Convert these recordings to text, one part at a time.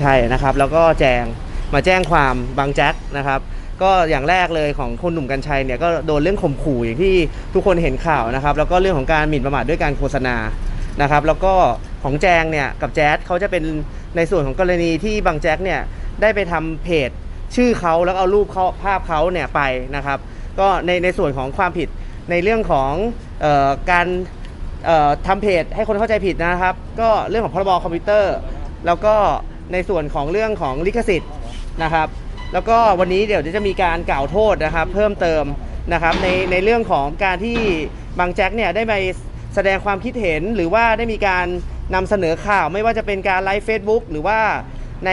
ใช่นะครับ แล้วก็แจงมาแจ้งความบางแจ็คนะครับ ก็อย่างแรกเลยของคุณหนุ่มกัญชัยเนี่ยก็โดนเรื่องข่มขู่อย่างที่ทุกคนเห็นข่าวนะครับ แล้วก็เรื่องของการหมิ่นประมาทด้วยการโฆษณานะครับ แล้วก็ของแจงเนี่ยกับแจ๊ดเขาจะเป็นในส่วนของกรณีที่บางแจ็คเนี่ยได้ไปทำเพจชื่อเขาแล้วเอารูปเขาภาพเขาเนี่ยไปนะครับ ก็ในในส่วนของความผิดในเรื่องของออการเอ่อทำเพจให้คนเข้าใจผิดนะครับ ก็เรื่องของพรบคอมพิวเตอร์ แล้วก็ ในส่วนของเรื่องของลิขสิทธิ์นะครับ แล้วก็วันนี้เดี๋ยวจะมีการกล่าวโทษนะครับ เพิ่มเติมนะครับในในเรื่องของการที่บางแจ็คเนี่ยได้ไปแสดงความคิดเห็นหรือว่าได้มีการนำเสนอข่าวไม่ว่าจะเป็นการไลฟ์ Facebook หรือว่าใน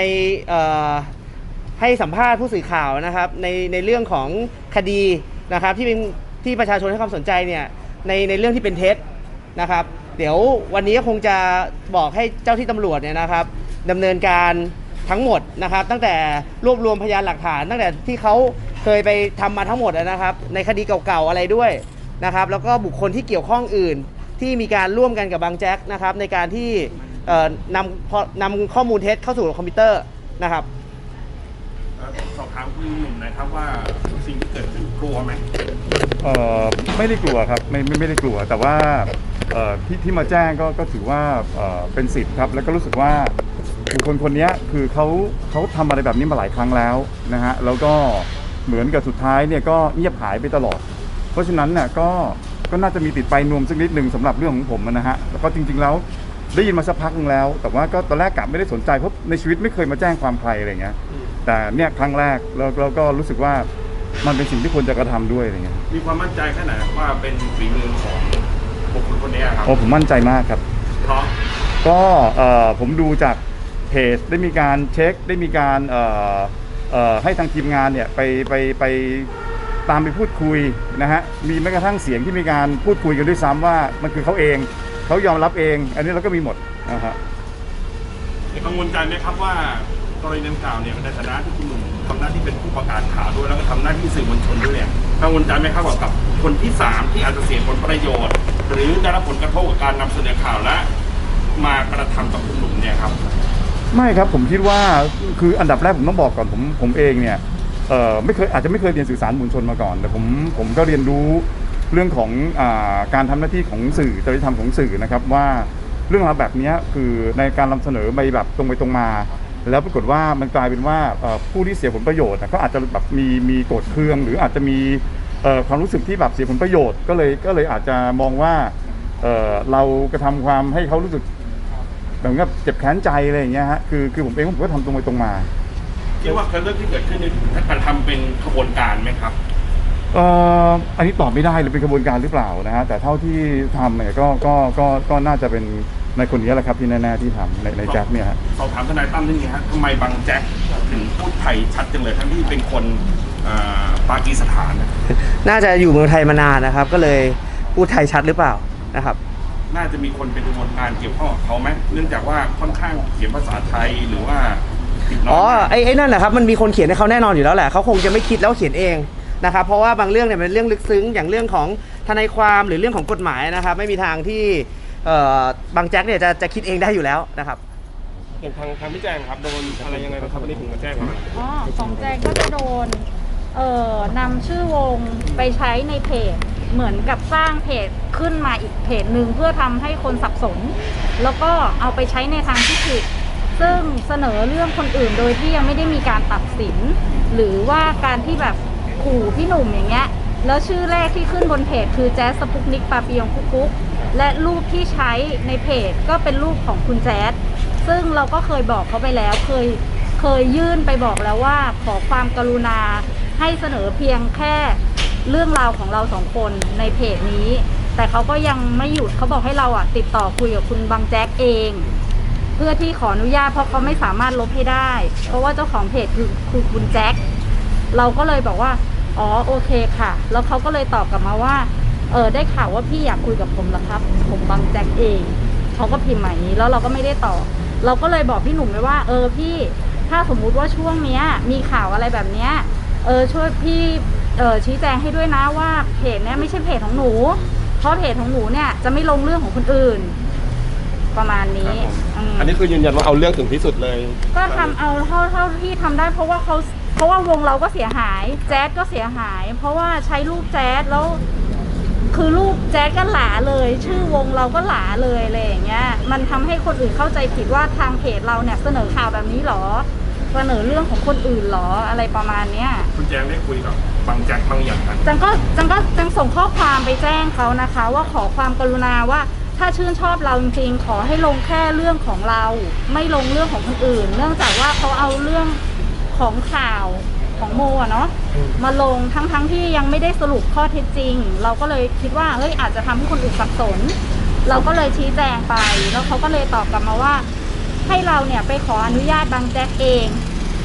ให้สัมภาษณ์ผู้สื่อข่าวนะครับในในเรื่องของคดีนะครับที่เป็นที่ประชาชนให้ความสนใจเนี่ยในในเรื่องที่เป็นเท็จนะครับ เดี๋ยววันนี้ก็คงจะบอกให้เจ้าที่ตำรวจเนี่ยนะครับ ดำเนินการทั้งหมดนะครับ ตั้งแต่รวบรวมพยานหลักฐาน ตั้งแต่ที่เขาเคยไปทำมาทั้งหมดนะครับ ในคดีเก่าๆอะไรด้วยนะครับ แล้วก็บุคคลที่เกี่ยวข้องอื่น ที่มีการร่วมกันกับบางแจ็คนะครับ ในการที่เอ่อนำพอนำข้อมูลเท็จเข้าสู่คอมพิวเตอร์นะครับเอ่อสอบถามคุณหนุ่มหนะครับว่าสิ่งที่เกิดขึ้นกลัวไหมเอ่อไม่ได้กลัวครับไม่ไม่ไม่ได้กลัวแต่ว่าเอ่อที่ที่มาแจ้งก็ก็ถือว่าเอ่อเป็นสิทธิ์ครับแล้วก็รู้สึกว่า บุคคลคนเนี้ยคือเขาเขาทำอะไรแบบนี้มาหลายครั้งแล้วนะฮะแล้วก็เหมือนกับสุดท้ายเนี่ยก็เงียบหายไปตลอด เพราะฉะนั้นเนี่ยก็ก็น่าจะมีติดไปนวมสักนิดหนึ่งสำหรับเรื่องของผมนะฮะแล้วก็จริง ๆ แล้วได้ยินมาสักพักหนึงแล้ว แต่ว่าก็ตอนแรกกลับไม่ได้สนใจเพราะในชีวิตไม่เคยมาแจ้งความใครอะไรเงี้ยแต่เนี่ยครั้งแรกแล้วแล้วก็รู้สึกว่ามันเป็นสิ่งที่ควรจะกระทำด้วยอะไรเงี้ยมีความมั่นใจแค่ไหนว่าเป็นฝีมือของบุคคลคนนี้ครับโอ้ผมมั่นใจมากครับเพราะก็เอ่อผมดูจาก เพจได้มีการเช็คได้มีการให้ทางทีมงานเนี่ยไปไปไปตามไปพูดคุยนะฮะมีแม้กระทั่งเสียงที่มีการพูดคุยกันด้วยซ้ำว่ามันคือเขาเองเขายอมรับเอง อันนี้เราก็มีหมดนะฮะกังวลใจไหมครับว่ากรณีดังกล่าวเนี่ยในฐานะที่คุณหนุ่มทำหน้าที่เป็นผู้ประกาศข่าวด้วยแล้วก็ทำหน้าที่สื่อมวลชนด้วยเนี่ยกังวลใจไหมครับว่ากับคนที่สามที่อาจจะเสียผลประโยชน์ หรือได้รับผลกระทบกับการนำเสนอข่าวและมากระทำกับคุณหนุ่มเนี่ยครับ ไม่ครับผมคิดว่าคืออันดับแรกผมต้องบอกก่อนผมผมเองเนี่ยเอ่อไม่เคยอาจจะไม่เคยเรียนสื่อสารมวลชนมาก่อน แต่ผมผมก็เรียนรู้เรื่องของอาการทำหน้าที่ของสื่อจริยธรรมของสื่อนะครับว่าเรื่องราวแบบเนี้ยคือในการนำเสนอไปแบบตรงไปตรงมา แล้วปรากฏว่ามันกลายเป็นว่าเอ่อผู้ที่เสียผลประโยชน์อะก็อาจจะแบบมีมีโกรธเคือง หรืออาจจะมีเอ่อความรู้สึกที่แบบเสียผลประโยชน์ ก็เลยก็เลยอาจจะมองว่าเอ่อเรากระทำความให้เขารู้สึก เหมือนกับเจ็บแค้นใจอะไรอย่างเงี้ยฮะคือคือผมเองผมก็ทำตรงไปตรงมาคิดว่าเรื่องที่เกิดขึ้นนี่การทำเป็นขบวนการไหมครับ เอ่ออันนี้ตอบไม่ได้เลยเป็นกระบวนการหรือเปล่านะฮะแต่เท่าที่ทำเนี่ยก็ก็ก็ก็น่าจะเป็นในคนนี้แหละครับที่แน่ๆที่ทำในในแจ็คเนี่ยฮะ สอบถามทนายตั้มนิดนึงฮะทำไมบางแจ็คถึงพูดไทยชัดจังเลยทั้งที่เป็นคนอ่าปากีสถานนะน่าจะอยู่เมืองไทยมานานนะครับ ก็เลยพูดไทยชัดหรือเปล่านะครับ น่าจะมีคนเป็นกระบวนการเกี่ยวข้องกับเขาไหมเนื่องจากว่าค่อนข้างเขียนภาษาไทยหรือว่าติดน้อ๋ออยไอ้ไอ้นั่นแหละครับมันมีคนเขียนให้เขาแน่นอนอยู่แล้วแหละเขาคงจะไม่คิดแล้วเขียนเองนะครับเพราะว่าบางเรื่องเนี่ยเป็นเรื่องลึกซึ้งอย่างเรื่องของทนายความหรือเรื่องของกฎหมายนะครับ ไม่มีทางที่เอ่อบางแจ็คเนี่ยจะจะคิดเองได้อยู่แล้วนะครับ อย่างทางทางพี่แจงครับโดนอะไรยังไงบ้างครับวันนี้ถึงมาแจ้งความอ๋อของแจงก็จะโดน เอ่อนำชื่อวงไปใช้ในเพจ เหมือนกับสร้างเพจขึ้นมาอีกเพจหนึ่งเพื่อทำให้คนสับสน แล้วก็เอาไปใช้ในทางที่ผิด ซึ่งเสนอเรื่องคนอื่นโดยที่ยังไม่ได้มีการตัดสิน หรือว่าการที่แบบขู่พี่หนุ่มอย่างเงี้ย แล้วชื่อแรกที่ขึ้นบนเพจคือแจ๊สสปุกนิกปาปิยองคุกกุ๊กและรูปที่ใช้ในเพจก็เป็นรูปของคุณแจ๊สซึ่งเราก็เคยบอกเขาไปแล้วเคยเคยยื่นไปบอกแล้วว่าขอความกรุณาให้เสนอเพียงแค่ เรื่องราวของเราสองคนในเพจนี้ แต่เขาก็ยังไม่หยุดเขาบอกให้เราอะ ติดต่อคุยกับคุณบางแจ็คเอง เพื่อที่ขออนุญาตเพราะเขาไม่สามารถลบให้ได้ เพราะว่าเจ้าของเพจคือคือคุณแจ็คเราก็เลยบอกว่า อ๋อโอเคค่ะ แล้วเขาก็เลยตอบกลับมาว่า เออได้ข่าวว่าพี่อยากคุยกับผมเหรอครับ ผมบางแจ็คเองเขาก็พิมพ์มาอย่างนี้แล้วเราก็ไม่ได้ตอบเราก็เลยบอกพี่หนุ่มไปว่า เออพี่ถ้าสมมุติว่าช่วงเนี้ย มีข่าวอะไรแบบเนี้ยเออช่วยพี่ เออชี้แจงให้ด้วยนะว่าเพจเนี้ยไม่ใช่เพจของหนู เพราะเพจของหนูเนี่ยจะไม่ลงเรื่องของคนอื่นปประมาณนี้อืม อันนี้คือยืนยันว่าเอาเรื่องถึงที่สุดเลยก็ทำเอาเท่าเท่าที่ทำได้ เพราะว่าเขาเพราะว่าวงเราก็เสียหาย แจ๊สก็เสียหาย เพราะว่าใช้รูปแจ๊สแล้ว คือรูปแจ๊สก็หลาเลย ชื่อวงเราก็หลาเลยอะไรอย่างเงี้ย มันทำให้คนอื่นเข้าใจผิดว่าทางเพจเราเนี่ยเสนอข่าวแบบนี้หรอ เสนอเรื่องของคนอื่นหรออะไรประมาณเนี้ย คุณแจงได้คุยกับ บางแจ็คบางอย่างกันจังก็จังก็จังส่งข้อความไปแจ้งเขานะคะ ว่าขอความกรุณาว่าถ้าชื่นชอบเราจริงๆขอให้ลงแค่เรื่องของเรา ไม่ลงเรื่องของคนอื่น เนื่องจากว่าเขาเอาเรื่องของข่าวของโมอะเนาะมาลงทั้งๆที่ยังไม่ได้สรุปข้อเท็จจริง เราก็เลยคิดว่าเฮ้ยอาจจะทำให้คนอื่นสับสน เราก็เลยชี้แจงไป แล้วเขาก็เลยตอบกลับมาว่า ให้เราเนี่ยไปขออนุญาตบางแจ๊กเอง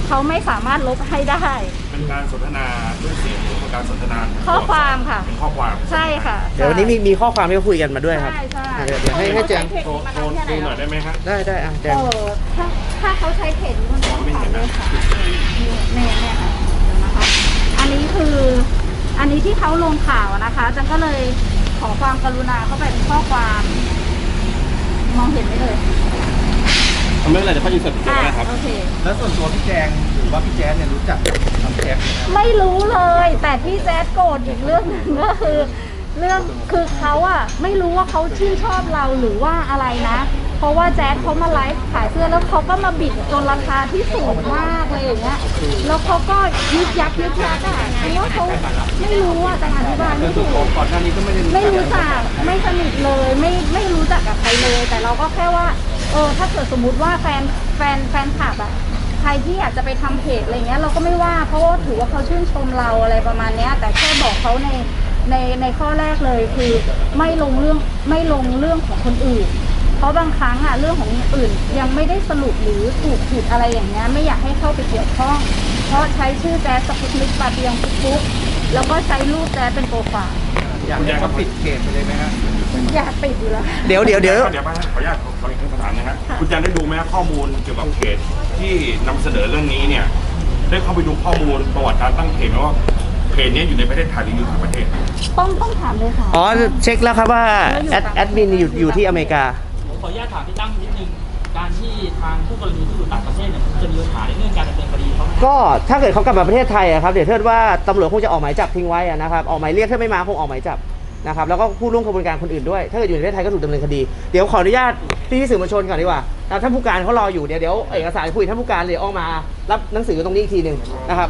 เขาไม่สามารถลบให้ได้ เป็นการสนทนาด้วยเสียงหรือเป็นการสนทนาข้อความค่ะ เป็นข้อความใช่ค่ะเดี๋ยววันนี้มีมีข้อความที่เขาคุยกันมาด้วยครับใช่ใช่อะเดี๋ยวเดี๋ยวให้ให้แจงโชว์โชว์ดูหน่อยได้ไหมฮะได้ได้อะแจเองอถ้าถ้าเขาใช้เพจนี้มันต้องผ่านเลยค่ะเนี่ยเนี่ยค่ะเดี๋ยวนะคะ อันนี้คืออันนี้ที่เขาลงข่าวนะคะจันก็เลยขอความกรุณาเข้าไปเป็นข้อความ มองเห็นไหมเลยไม่เป็นไรเดี๋ยวพ่อยืนเสร็จเดี๋ยวอ่านะครับโอเคแล้วส่วนตัวพี่แจงหรือ ว่าพี่แจ๊สเนี่ยรู้จักทำแจ๊สไม่รู้เลย แต่ที่แจ๊ดโกรธอีกเรื่องหนึงก็คือ เรื่องคือเขาอะไม่รู้ว่าเขาชื่นชอบเราหรือว่าอะไรนะ เพราะว่าแจ๊ดเขามาไลฟ์ขายเสื้อแล้วเขาก็มาบิดจนราคาที่สูงมากเลยอย่างเงี้ยแล้วเขาก็ยึกยักยึกยักอะคือว่าเขาไม่รู้อะแต่อธิบายไม่ถูก ก่อนหน้านี้ก็ไม่ได้รู้ไม่รู้จักไม่สนิทเลยไม่ไม่รู้จักกับใครเลย แต่เราก็แค่ว่า เออถ้าเกิดสมมุติว่าแฟนแฟนแฟนคลับอะ ครที่อยากจะไปทำเพจอะไรเงี้ยเราก็ไม่ว่าเพราะว่าถือว่าเขาชื่นชมเราอะไรประมาณเนี้ย แต่แค่บอกเขาในในในข้อแรกเลยคือไม่ลงเรื่องไม่ลงเรื่องของคนอื่น เพราะบางครั้งอะเรื่องของคนอื่น ยังไม่ได้สรุปหรือถูกผิดอะไรอย่างเงี้ยไม่อยากให้เข้าไปเกี่ยวข้อง เพราะใช้ชื่อแจ๊สสปุกนิกปาเตียงฟุกๆแล้วก็ใช้รูปแจ๊สเป็นโปรไฟล์อยากให้เขาปิดเพจไปเลยไหมครับอยากปิดอยู่แล้วเดี๋ยวเดี๋ยวเดี๋ยวเดี๋ยวมาขออนุญาตขออีกคำถามนะฮะคุณแจงได้ดูไหมฮะข้อมูลเกี่ยวกับเพจ ที่นำเสนอเรื่องนี้เนี่ย ได้เข้าไปดูข้อมูลประวัติการตั้งเพจไหมว่าเพจนี้อยู่ในประเทศไทยหรืออยู่ต่างประเทศ ต้องต้องถามเลยค่ะ อ๋อเช็คแล้วครับว่าแอดแอดมินอยู่อยู่ที่อเมริกา ผมขออนุญาตถามพี่ตั้มนิดนึง การที่ทางผู้กรณีที่อยู่ต่างประเทศเนี่ยจะมีปัญหาในเรื่องการดำเนินคดีเขาไหมก็ถ้าเกิดเขากลับมาประเทศไทยอะครับเดี๋ยวเทิดว่าตำรวจคงจะออกหมายจับทิ้งไว้อะนะครับออกหมายเรียกถ้าไม่มาคงออกหมายจับนะครับแล้วก็ผู้ร่วมกระบวนการคนอื่นด้วย ถ้าเกิดอยู่ในประเทศไทยก็ถูกดำเนินคดี เดี๋ยวขออนุญาตพี่สื่อมวลชนก่อนดีกว่าแล้ว ท่านผู้การเขารออยู่เดี๋ยวเดี๋ยวเอกสารคุยท่านผู้การเลยออกมา รับหนังสือตรงนี้อีกทีหนึ่งนะครับ